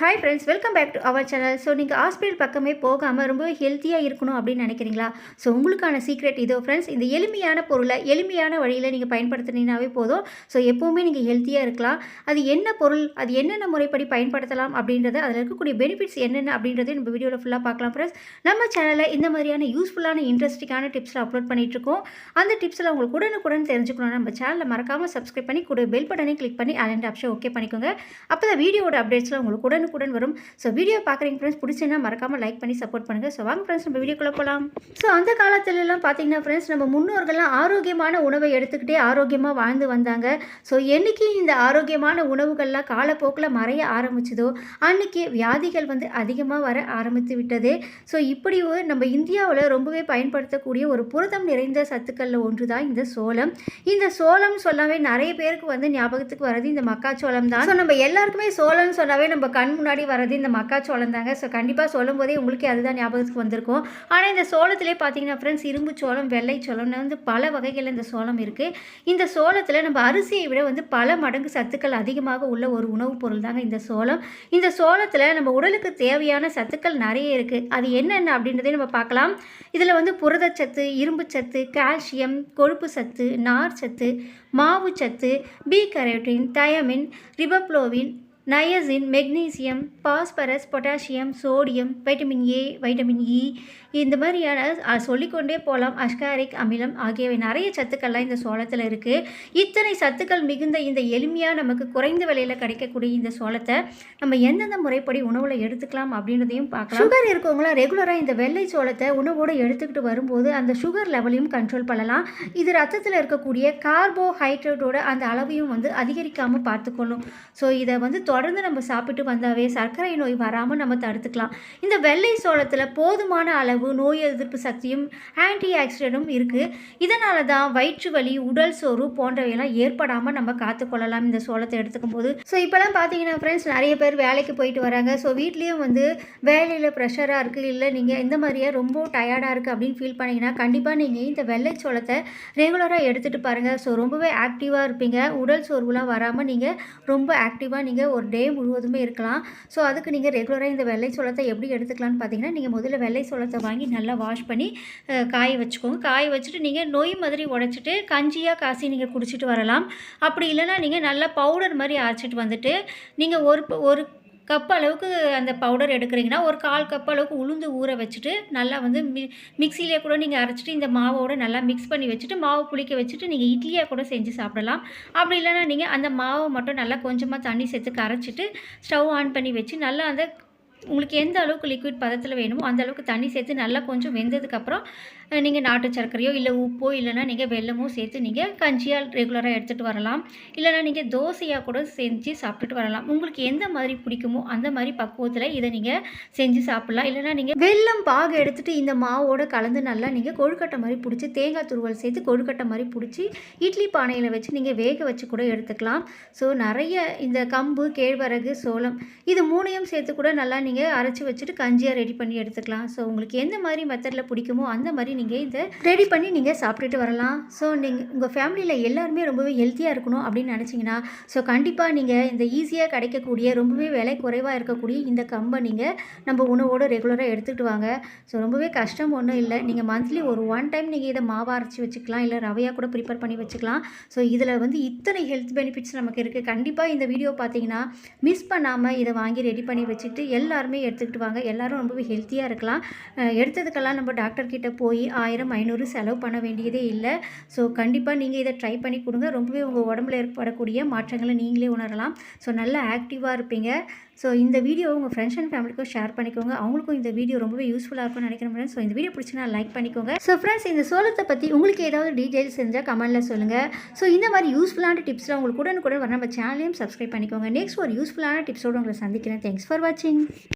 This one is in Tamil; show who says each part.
Speaker 1: Hi friends welcome back to our channel so நீங்கள் ஹாஸ்பிட்டல் பக்கமே போகாமல் ரொம்ப ஹெல்த்தியாக இருக்கணும் அப்படின்னு நினைக்கிறீங்களா? ஸோ உங்களுக்கான சீக்ரெட் இதோ ஃப்ரெண்ட்ஸ் இந்த எளிமையான பொருளை எளிமையான வழியில் நீங்கள் பயன்படுத்தினீங்கனாவே போதும். ஸோ எப்போவுமே நீங்கள் ஹெல்த்தியாக இருக்கலாம். அது என்ன பொருள் அது என்னென்ன முறைப்படி பயன்படுத்தலாம் அப்படின்றத அதில் இருக்கக்கூடிய பெனிஃபிட்ஸ் என்னென்ன அப்படின்றதே நம்ம வீடியோவில் ஃபுல்லாக பார்க்கலாம் ஃப்ரெண்ட்ஸ் நம்ம சேனலில் இந்த மாதிரியான யூஸ்ஃபுல்லான இன்ட்ரெஸ்டிங்கான டிப்ஸில் அப்லோட் பண்ணிகிட்ருக்கோம் அந்த டிப்ஸில் உங்களுக்கு உடனுக்குடன் தெரிஞ்சுக்கணும் நம்ம சேனலில் மறக்காமல் சப்ஸ்கிரைப் பண்ணி கூட பெல் பட்டனே கிளிக் பண்ணி அலண்ட் ஆப்ஷன் ஓகே பண்ணிக்கோங்க. அப்போ தான் வீடியோட அப்டேட்ஸில் உங்களுக்கு உடனுக்குடன் வரும். ஸோ வீடியோ பார்க்குறீங்க ஃப்ரெண்ட்ஸ் பிடிச்சிங்கன்னா மறக்காமல் லைக் பண்ணி சப்போர்ட் பண்ணுங்கள் ஸோ வாங்க ஃப்ரெண்ட்ஸ் நம்ம வீடியோக்குள்ளே போகலாம் ஸோ அந்த காலத்துலலாம் பார்த்தீங்கன்னா ஃப்ரெண்ட்ஸ் நம்ம முன்னோர்கள்லாம் ஆரோக்கியமான உணவை எடுத்துக்கிட்டே ஆரோக்கியமாக வாழ்ந்து வந்தாங்க. ஸோ என்னைக்கு இந்த ஆரோக்கியமான உணவுகள்லாம் காலப்போக்கில் மறைய ஆரம்பிச்சதோ அன்னைக்கு வியாதிகள் வந்து அதிகமாக வர ஆரம்பித்து விட்டது. ஸோ இப்படி நம்ம இந்தியாவில் ரொம்பவே பயன்படுத்தக்கூடிய ஒரு புரதம் நிறைந்த சத்துக்களில் ஒன்று தான் இந்த சோளம். இந்த சோளம் சொல்லாவே நிறைய பேருக்கு வந்து ஞாபகத்துக்கு வர்றது இந்த மக்காச்சோளம் தான். ஸோ நம்ம எல்லாருக்குமே சோளம்னு சொன்னாவே நம்ம கண் முன்னாடி வர்றது இந்த மக்காச்சோளம் தாங்க. ஸோ கண்டிப்பாக சொல்லும் போதே உங்களுக்கே அதுதான் ஞாபகத்துக்கு வந்திருக்கும். ஆனால் இந்த சோளத்திலே பார்த்தீங்கன்னா ஃப்ரெண்ட்ஸ் இரும்பு சோளம் வெள்ளை சோளம்னு வந்து பல வகைகளில் இந்த சோளம் இருக்குது இந்த சோளத்தில் நம்ம அரிசியை விட வந்து பல மடங்கு சத்துக்கள் அதிகமாக உள்ள ஒரு உணவுப் பொருள் தாங்க இந்த சோளம். இந்த சோளத்தில் நம்ம உடலுக்கு தேவையான சத்துக்கள் நிறைய இருக்குது அது என்னென்ன அப்படின்றதையும் நம்ம பார்க்கலாம். இதில் வந்து புரதச்சத்து இரும்புச்சத்து கால்சியம் கொழுப்பு சத்து நார் சத்து மாவு சத்து B carotene thiamine riboflavin niacin magnesium phosphorus potassium sodium vitamin A vitamin E. இந்த மாதிரியான சொல்லிக்கொண்டே போகலாம். அஸ்காரிக் அமிலம் ஆகியவை நிறைய சத்துக்கள்லாம் இந்த சோளத்தில் இருக்குது இத்தனை சத்துக்கள் மிகுந்த இந்த எளிமையாக நமக்கு குறைந்த விலையில் கிடைக்கக்கூடிய இந்த சோளத்தை நம்ம எந்தெந்த முறைப்படி உணவில் எடுத்துக்கலாம் அப்படின்றதையும் பார்க்கலாம். சுகர் இருக்கவங்களாம் ரெகுலராக இந்த வெள்ளை சோளத்தை உணவோடு எடுத்துக்கிட்டு வரும்போது அந்த சுகர் லெவலையும் கண்ட்ரோல் பண்ணலாம். இது ரத்தத்தில் இருக்கக்கூடிய கார்போஹைட்ரேட்டோட அந்த அளவையும் வந்து அதிகரிக்காமல் பார்த்துக்கொள்ளும் ஸோ இதை வந்து தொடர்ந்து நம்ம சாப்பிட்டு வந்தாவே சர்க்கரை நோய் வராமல் நம்ம தடுத்துக்கலாம். இந்த வெள்ளை சோளத்தில் போதுமான அளவு நோய் எதிர்ப்பு சக்தியும் ஆன்டி ஆக்சிடென்ட்டும் இருக்குது இதனால தான் வயிற்று வலி உடல் சோர்வு போன்றவையெல்லாம் ஏற்படாமல் நம்ம காத்துக்கொள்ளலாம் இந்த சோளத்தை எடுத்துக்கும் போது. ஸோ இப்போலாம் பார்த்தீங்கன்னா ஃப்ரெண்ட்ஸ் நிறைய பேர் வேலைக்கு போயிட்டு வராங்க. ஸோ வீட்லேயும் வந்து வேலையில் ப்ரெஷராக இருக்குது இல்லை நீங்கள் இந்த மாதிரியே ரொம்ப டயர்டாக இருக்குது அப்படின்னு ஃபீல் பண்ணிங்கன்னா கண்டிப்பாக நீங்கள் இந்த வெள்ளை சோளத்தை ரெகுலராக எடுத்துகிட்டு பாருங்கள் ஸோ ரொம்பவே ஆக்டிவாக இருப்பீங்க. உடல் சோர்வுலாம் வராமல் நீங்கள் ரொம்ப ஆக்டிவாக நீங்கள் ஒரு ஒரு டே முழுவதுமே இருக்கலாம். ஸோ அதுக்கு நீங்கள் ரெகுலராக இந்த வெள்ளை சோளத்தை எப்படி எடுத்துக்கலாம்னு பார்த்தீங்கன்னா நீங்கள் முதல்ல வெள்ளை சோளத்தை வாங்கி நல்லா வாஷ் பண்ணி காய வச்சுக்கோங்க. காய வச்சுட்டு நீங்கள் நொய் மாதிரி உடச்சிட்டு கஞ்சியாக காசி நீங்கள் குடிச்சிட்டு வரலாம். அப்படி இல்லைன்னா நீங்கள் நல்லா பவுடர் மாதிரி அரைச்சிட்டு வந்துட்டு நீங்கள் ஒரு ப- ஒரு கப் அளவுக்கு அந்த பவுடர் எடுக்கிறீங்கன்னா ஒரு கால் கப் அளவுக்கு உளுந்து ஊற வச்சுட்டு நல்லா வந்து மி மிக்சியிலே கூட நீங்கள் அரைச்சிட்டு இந்த மாவோட நல்லா மிக்ஸ் பண்ணி வச்சுட்டு மாவு புளிக்க வச்சுட்டு நீங்கள் இட்லியாக கூட செஞ்சு சாப்பிடலாம். அப்படி இல்லைன்னா நீங்கள் அந்த மாவை மட்டும் நல்லா கொஞ்சமாக தண்ணி சேர்த்து கரைச்சிட்டு ஸ்டவ் ஆன் பண்ணி வச்சு நல்லா அந்த உங்களுக்கு எந்த அளவுக்கு லிக்விட் பதத்தில் வேணுமோ அந்த அளவுக்கு தண்ணி சேர்த்து நல்லா கொஞ்சம் வெந்ததுக்கப்புறம் நீங்கள் நாட்டு சர்க்கரையோ இல்லை உப்போ இல்லைன்னா நீங்கள் வெல்லமோ சேர்த்து நீங்கள் கஞ்சியாக ரெகுலராக எடுத்துகிட்டு வரலாம். இல்லைன்னா நீங்கள் தோசையாக கூட செஞ்சு சாப்பிட்டுட்டு வரலாம். உங்களுக்கு எந்த மாதிரி பிடிக்குமோ அந்த மாதிரி பக்குவத்தில் இதை நீங்கள் செஞ்சு சாப்பிட்லாம். இல்லைன்னா நீங்கள் வெல்லம் பாகு எடுத்துகிட்டு இந்த மாவோட கலந்து நல்லா நீங்கள் கொழுக்கட்டை மாதிரி பிடிச்சி தேங்காய் துருவல் சேர்த்து கொழுக்கட்டை மாதிரி பிடிச்சி இட்லி பானையில் வச்சு நீங்கள் வேக வச்சு கூட எடுத்துக்கலாம். ஸோ நிறைய இந்த கம்பு கேழ்வரகு சோளம் இது மூணையும் சேர்த்து கூட நல்லா நீங்கள் அரைச்சி வச்சுட்டு கஞ்சியாக ரெடி பண்ணி எடுத்துக்கலாம். ஸோ உங்களுக்கு எந்த மாதிரி மெத்தடில் பிடிக்குமோ அந்த மாதிரி நீங்கள் இதை ரெடி பண்ணி நீங்கள் சாப்பிட்டுட்டு வரலாம். ஸோ நீங்கள் உங்கள் ஃபேமிலியில் எல்லாருமே ரொம்பவே ஹெல்த்தியாக இருக்கணும் அப்படின்னு நினச்சிங்கன்னா ஸோ கண்டிப்பாக நீங்கள் இந்த ஈஸியாக கிடைக்கக்கூடிய ரொம்பவே விலை குறைவாக இருக்கக்கூடிய இந்த கம்பை நீங்கள் நம்ம உணவோடு ரெகுலராக எடுத்துக்கிட்டு வாங்க. ஸோ ரொம்பவே கஷ்டம் ஒன்றும் இல்லை. நீங்கள் மந்த்லி ஒரு ஒன் டைம் நீங்கள் இதை மாவாக அரைச்சி வச்சுக்கலாம் இல்லை ரவையாக கூட ப்ரிப்பேர் பண்ணி வச்சுக்கலாம். ஸோ இதில் வந்து இத்தனை ஹெல்த் பெனிஃபிட்ஸ் நமக்கு இருக்குது கண்டிப்பாக இந்த வீடியோ பார்த்தீங்கன்னா மிஸ் பண்ணாமல் இதை வாங்கி ரெடி பண்ணி வச்சுட்டு எல்லாருமே எடுத்துக்கிட்டு வாங்க. எல்லாரும் ரொம்பவே ஹெல்த்தியாக இருக்கலாம். எடுத்ததுக்கெல்லாம் நம்ம டாக்டர்கிட்ட போய் ஆயிரம் ஐநூறு செலவு பண்ண வேண்டியதே இல்லை. ஸோ கண்டிப்பாக நீங்கள் இதை ட்ரை பண்ணி கொடுங்க. ரொம்பவே உங்கள் உடம்புல ஏற்படக்கூடிய மாற்றங்களை நீங்களே உணரலாம். ஸோ நல்லா ஆக்டிவாக இருப்பீங்க. ஸோ இந்த வீடியோ உங்கள் ஃப்ரெண்ட்ஸ் அண்ட் ஃபேமிலிக்கும் ஷேர் பண்ணிக்கோங்க. அவங்களுக்கும் இந்த வீடியோ ரொம்பவே யூஸ்ஃபுல்லாக இருக்கும்னு நினைக்கிறேன் ஸோ இந்த வீடியோ பிடிச்சினா லைக் பண்ணிக்கோங்க. ஸோ ஃப்ரெண்ட்ஸ் இந்த சோளத்தை பற்றி உங்களுக்கு ஏதாவது டீட்டெயில்ஸ் செஞ்சால் கமெண்ட்டில் சொல்லுங்கள் ஸோ இந்த மாதிரி யூஸ்ஃபுல்லான டிப்ஸ்லாம் உங்களுக்கு உடனுக்குடன் வர நம்ம சேனலையும் சப்ஸ்கிரைப் பண்ணிக்கோங்க. நெக்ஸ்ட் ஒரு யூஸ்ஃபுல்லான டிப்ஸோடு உங்களை சந்திக்கிறேன். தேங்க்ஸ் ஃபார் வாட்சிங்